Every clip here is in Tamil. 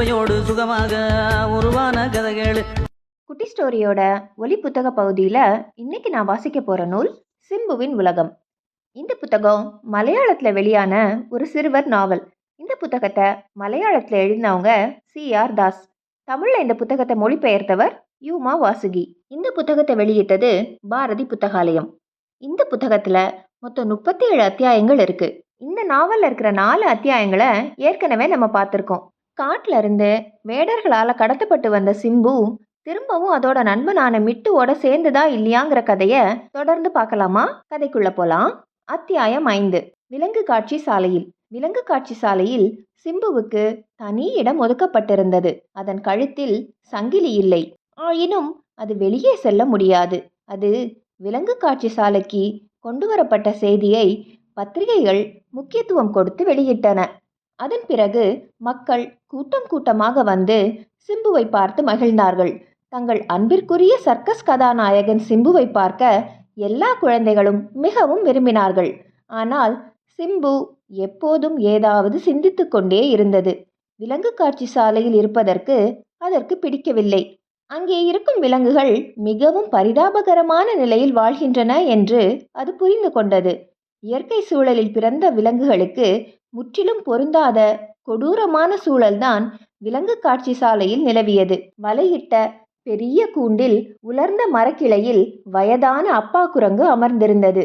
சுவையோடு சுகமாக உருவான கதைகள். குட்டி ஸ்டோரியோட ஒலி புத்தக பகுதியில் இன்னைக்கு நான் வாசிக்க போகிற நூல் சிம்புவின் உலகம். இந்த புத்தகம் மலையாளத்தில் வெளியான ஒரு சிறுவர் நாவல். இந்த புத்தகத்தை மலையாளத்தில் எழுதினவங்க சி. ஆர். தாஸ். தமிழில் இந்த புத்தகத்தை மொழிபெயர்த்தவர் யூமா வாசுகி. இந்த புத்தகத்தை வெளியிட்டது பாரதி புத்தகாலயம். இந்த புத்தகத்தில் மொத்தம் முப்பத்தி ஏழு அத்தியாயங்கள் இருக்கு. இந்த நாவலில் இருக்கிற நாலு அத்தியாயங்களை ஏற்கனவே நம்ம பார்த்துருக்கோம். காட்டிலிருந்து வேடர்களால் கடத்தப்பட்டு வந்த சிம்பு திரும்பவும் அதோட நண்பனான மிட்டுவோட சேர்ந்துதா இல்லையாங்கிற கதையை தொடர்ந்து பார்க்கலாமா? கதைக்குள்ள போலாம். அத்தியாயம் ஐந்து. விலங்கு காட்சி சாலையில். விலங்கு காட்சி சாலையில் சிம்புவுக்கு தனி இடம் ஒதுக்கப்பட்டிருந்தது. அதன் கழுத்தில் சங்கிலி இல்லை. ஆயினும் அது வெளியே செல்ல முடியாது. அது விலங்கு காட்சி சாலைக்கு கொண்டு வரப்பட்ட செய்தியை பத்திரிகைகள் முக்கியத்துவம் கொடுத்து வெளியிட்டன. அதன் பிறகு மக்கள் கூட்டம் கூட்டமாக வந்து சிம்புவை பார்த்து மகிழ்ந்தார்கள். தங்கள் அன்பிற்குரிய சர்க்கஸ் கதாநாயகன் சிம்புவை பார்க்க எல்லா குழந்தைகளும் மிகவும் விரும்பினார்கள். ஆனால் சிம்பு எப்போதும் ஏதாவது சிந்தித்து கொண்டே இருந்தது. விலங்கு காட்சி சாலையில் இருப்பதற்கு அதற்கு பிடிக்கவில்லை. அங்கே இருக்கும் விலங்குகள் மிகவும் பரிதாபகரமான நிலையில் வாழ்கின்றன என்று அது புரிந்து கொண்டது. இயற்கை சூழலில் பிறந்த விலங்குகளுக்கு முற்றிலும் பொருந்தாத கொடூரமான சூழல்தான் விலங்கு காட்சி சாலையில் நிலவியது. வலையிட்ட பெரிய கூண்டில் உலர்ந்த மரக்கிளையில் வயதான அப்பா குரங்கு அமர்ந்திருந்தது.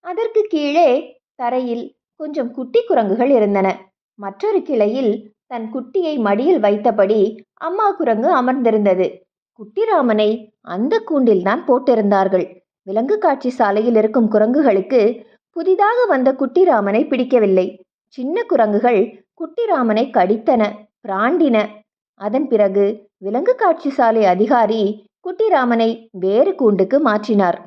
அதற்கு கீழே தரையில் கொஞ்சம் குட்டி குரங்குகள் இருந்தன. மற்றொரு கிளையில் தன் குட்டியை மடியில் வைத்தபடி அம்மா குரங்கு அமர்ந்திருந்தது. குட்டிராமனை அந்த கூண்டில்தான் போட்டிருந்தார்கள். விலங்கு காட்சி சாலையில் இருக்கும் குரங்குகளுக்கு புதிதாக வந்த குட்டிராமனை பிடிக்கவில்லை. சின்ன குரங்குகள் குட்டிராமனை கடித்தன பிராண்டின. அதன் பிறகு விலங்கு காட்சி சாலை அதிகாரி குட்டிராமனை வேறு கூண்டுக்கு மாற்றினார்.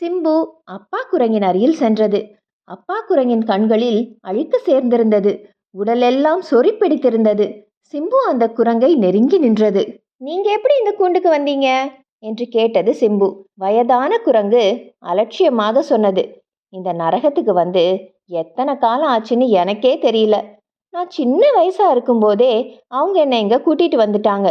சிம்பு அப்பா குரங்கின் அருகில் சென்றது. அப்பா குரங்கின் கண்களில் அழுக்கு சேர்ந்திருந்தது. உடலெல்லாம் சொறி பிடித்திருந்தது. சிம்பு அந்த குரங்கை நெருங்கி நின்றது. நீங்க எப்படி இந்த கூண்டுக்கு வந்தீங்க? என்று கேட்டது சிம்பு. வயதான குரங்கு அலட்சியமாக சொன்னது. இந்த நரகத்துக்கு வந்து எத்தனை காலம் ஆச்சுன்னு எனக்கே தெரியல. நான் சின்ன வயசாக இருக்கும்போதே அவங்க என்னை இங்கே கூட்டிகிட்டு வந்துட்டாங்க.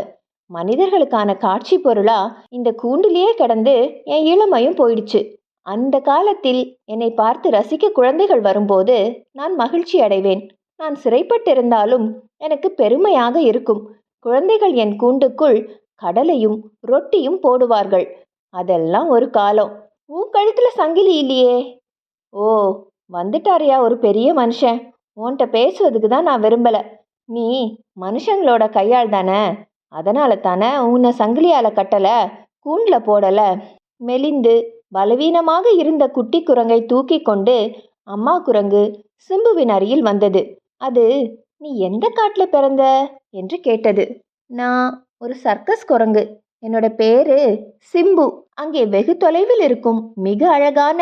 மனிதர்களுக்கான காட்சி பொருளாக இந்த கூண்டிலேயே கிடந்து என் இளமையும் போயிடுச்சு. அந்த காலத்தில் என்னை பார்த்து ரசிக்க குழந்தைகள் வரும்போது நான் மகிழ்ச்சி அடைவேன். நான் சிறைப்பட்டிருந்தாலும் எனக்கு பெருமையாக இருக்கும். குழந்தைகள் என் கூண்டுக்குள் கடலையும் ரொட்டியும் போடுவார்கள். அதெல்லாம் ஒரு காலம். உன் கழுத்தில் சங்கிலி இல்லையே. ஓ வந்துட்டாரியா ஒரு பெரிய மனுஷன். உன்கிட்ட பேசுவதுக்கு தான் நான் விரும்பலை. நீ மனுஷங்களோட கையால் தானே? அதனால தானே உன்னை சங்கிலியால் கட்டலை கூண்டில் போடலை. மெலிந்து பலவீனமாக இருந்த குட்டி குரங்கை தூக்கி கொண்டு அம்மா குரங்கு சிம்புவின் அருகில் வந்தது. அது நீ எந்த காட்டில் பிறந்த? என்று கேட்டது. நான் ஒரு சர்க்கஸ் குரங்கு. என்னோட பேரு சிம்பு. அங்கே வெகு தொலைவில் இருக்கும் மிக அழகான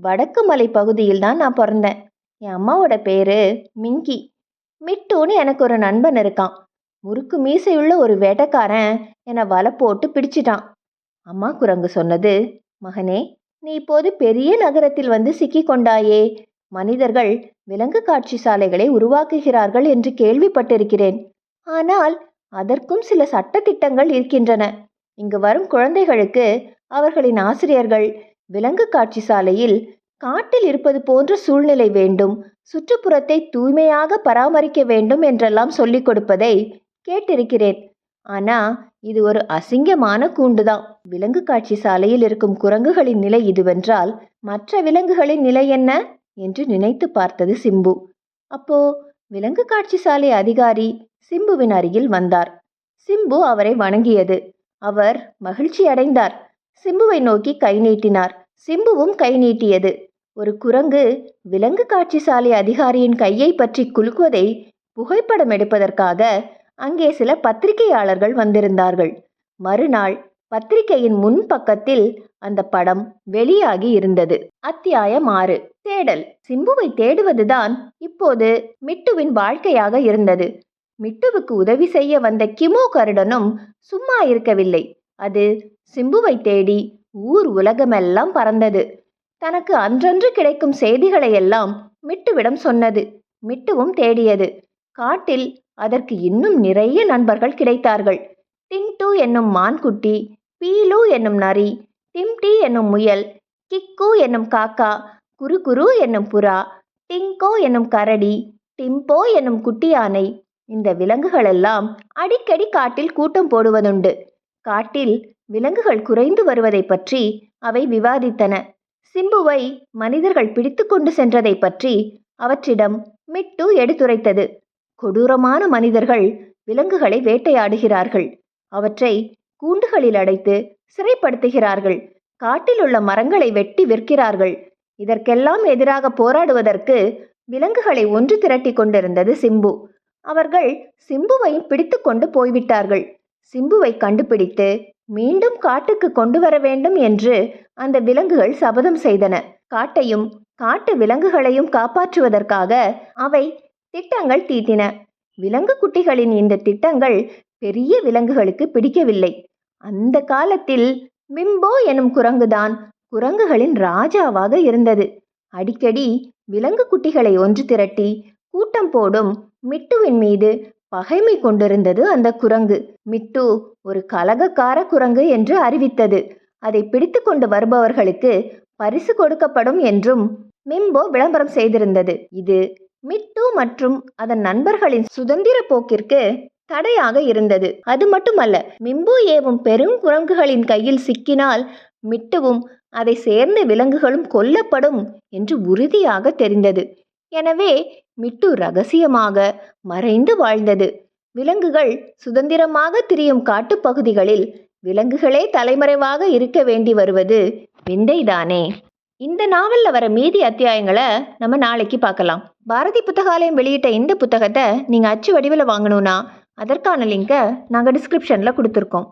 வடக்கு மலை பகுதியில் தான் நான் பிறந்தேன். என் அம்மாவோட பேரு மிங்கி. மிட்டுன்னு எனக்கு ஒரு நண்பன் இருக்கான். முறுக்கு மீசையுள்ள ஒரு வேட்டக்காரன் என்னை வலை போட்டு பிடிச்சிட்டான். அம்மா குரங்கு சொன்னது மகனே நீ இப்போது பெரிய நகரத்தில் வந்து சிக்கி கொண்டாயே. மனிதர்கள் விலங்கு காட்சி சாலைகளை உருவாக்குகிறார்கள் என்று கேள்விப்பட்டிருக்கிறேன். ஆனால் அதற்கும் சில சட்டத்திட்டங்கள் இருக்கின்றன. இங்கு வரும் குழந்தைகளுக்கு அவர்களின் ஆசிரியர்கள் விலங்கு காட்சி சாலையில் காட்டில் இருப்பது போன்ற சூழ்நிலை வேண்டும் சுற்றுப்புறத்தை தூய்மையாக பராமரிக்க வேண்டும் என்றெல்லாம் சொல்லிக் கொடுப்பதை கேட்டிருக்கிறேன். ஆனா இது ஒரு அசிங்கமான கூண்டுதான். விலங்கு காட்சி சாலையில் இருக்கும் குரங்குகளின் நிலை இதுவென்றால் மற்ற விலங்குகளின் நிலை என்ன? என்று நினைத்து பார்த்தது சிம்பு. அப்போ விலங்கு காட்சி சாலை அதிகாரி சிம்புவின் அருகில் வந்தார். சிம்பு அவரை வணங்கியது. அவர் மகிழ்ச்சி அடைந்தார். சிம்புவை நோக்கி கை நீட்டினார். சிம்புவும் கை நீட்டியது. ஒரு குரங்கு விலங்கு காட்சி சாலை அதிகாரியின் கையை பற்றி குலுக்குவதை புகைப்படம் எடுப்பதற்காக அங்கே சில பத்திரிகையாளர்கள் வந்திருந்தார்கள். மறுநாள் பத்திரிகையின் முன் பக்கத்தில் அந்த படம் வெளியாகி இருந்தது. அத்தியாயம் ஆறு. தேடல். சிம்புவை தேடுவதுதான் இப்போது மிட்டுவின் வாழ்க்கையாக இருந்தது. மிட்டுவுக்கு உதவி செய்ய வந்த கிமோ கருடனும் சும்மா இருக்கவில்லை. அது சிம்புவை தேடி ஊர் உலகமெல்லாம் பறந்தது. தனக்கு அன்றன்று கிடைக்கும் செய்திகளை எல்லாம் மிட்டுவிடம் சொன்னது. மிட்டுவும் தேடியது. காட்டில் அதற்கு இன்னும் நிறைய நண்பர்கள் கிடைத்தார்கள். டின்டு என்னும் மான்குட்டி பீலு என்னும் நரி டிம்டி என்னும் முயல் கிக்கு என்னும் காக்கா குரு குரு என்னும் புறா டிங்கோ என்னும் கரடி டிம்போ என்னும் குட்டி யானை இந்த விலங்குகளெல்லாம் அடிக்கடி காட்டில் கூட்டம் போடுவதுண்டு. காட்டில் விலங்குகள் குறைந்து வருவதை பற்றி அவை விவாதித்தன. சிம்புவை மனிதர்கள் பிடித்து கொண்டு சென்றதை பற்றி அவற்றிடம் மிட்டு எடுத்துரைத்தது. கொடூரமான மனிதர்கள் விலங்குகளை வேட்டையாடுகிறார்கள். அவற்றை கூண்டுகளில் அடைத்து சிறைப்படுத்துகிறார்கள். காட்டில் உள்ள மரங்களை வெட்டி விற்கிறார்கள். இதற்கெல்லாம் எதிராக போராடுவதற்கு விலங்குகளை ஒன்று திரட்டி கொண்டிருந்தது சிம்பு. அவர்கள் சிம்புவை பிடித்து கொண்டு போய்விட்டார்கள். சிம்புவை கண்டுபிடித்து மீண்டும் காட்டுக்கு கொண்டு வர வேண்டும் என்று அந்த விலங்குகள் சபதம் செய்தன. காட்டையும் காட்டு விலங்குகளையும் காப்பாற்றுவதற்காக அவை திட்டங்கள் தீட்டின. விலங்கு குட்டிகளின் இந்த திட்டங்கள் பெரிய விலங்குகளுக்கு பிடிக்கவில்லை. அந்த காலத்தில் மிம்போ எனும் குரங்குதான் குரங்குகளின் ராஜாவாக இருந்தது. அடிக்கடி விலங்கு குட்டிகளை ஒன்று திரட்டி கூட்டம் போடும் மிட்டுவின் மீது பகைமை கொண்டிருந்தது அந்த குரங்கு. மிட்டு ஒரு கலகக்கார குரங்கு என்று அறிவித்தது. அதை பிடித்து கொண்டு வருபவர்களுக்கு பரிசு கொடுக்கப்படும் என்றும் மிம்போ விளம்பரம் செய்திருந்தது. இது மிட்டு மற்றும் அதன் நண்பர்களின் சுதந்திர போக்கிற்கு தடையாக இருந்தது. அது மட்டுமல்ல மிம்போ ஏவும் பெரும் குரங்குகளின் கையில் சிக்கினால் மிட்டுவும் அதை சேர்ந்த விலங்குகளும் கொல்லப்படும் என்று உறுதியாக தெரிந்தது. எனவே மிட்டு ரகசியமாக மறைந்து வாழ்ந்தது. விலங்குகள் சுதந்திரமாக திரியும் காட்டுப்பகுதிகளில் விலங்குகளே தலைமறைவாக இருக்க வேண்டி வருவது விந்தைதானே. இந்த நாவலில் வர மீதி அத்தியாயங்களை நம்ம நாளைக்கு பார்க்கலாம். பாரதி புத்தகாலயம் வெளியிட்ட இந்த புத்தகத்தை நீங்கள் அச்சு வடிவில் வாங்கணும்னா அதற்கான லிங்கை நாங்கள் டிஸ்கிரிப்ஷனில் கொடுத்துருக்கோம்.